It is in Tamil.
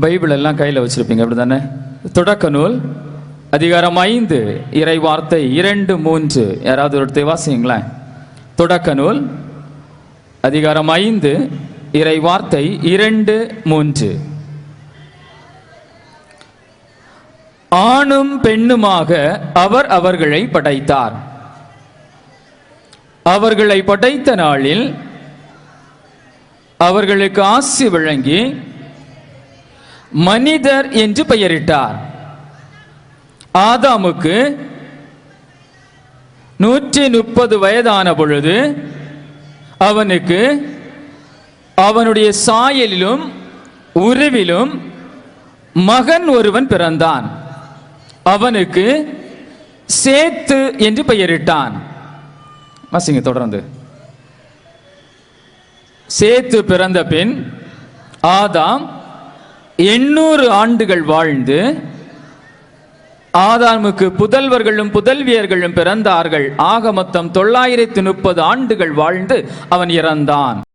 பைபிள் எல்லாம் கையில் வச்சிருப்பீங்க அப்படி தானே தொடக்க நூல் அதிகாரம் ஐந்து இறை வார்த்தை இரண்டு மூன்று. யாராவது ஒருத்தர் வாசிங்களேன். தொடக்க நூல் அதிகாரம் ஐந்து இறை வார்த்தை இரண்டு மூன்று. ஆணும் பெண்ணுமாக அவர் அவர்களை படைத்தார். அவர்களை படைத்த நாளில் அவர்களுக்கு ஆசி வழங்கி மனிதர் என்று பெயரிட்டார். ஆதாமுக்கு நூற்றி முப்பது வயதான பொழுது அவனுக்கு அவனுடைய சாயலிலும் உருவிலும் மகன் ஒருவன் பிறந்தான். அவனுக்கு சேத்து என்று பெயரிட்டான். வாசிங்க தொடர்ந்து. சேத்து பிறந்த பின் ஆதாம் எண்ணூறு ஆண்டுகள் வாழ்ந்து ஆதாமுக்கு புதல்வர்களும் புதல்வியர்களும் பிறந்தார்கள். ஆக மொத்தம் தொள்ளாயிரத்தி முப்பது ஆண்டுகள் வாழ்ந்து அவன் இறந்தான்.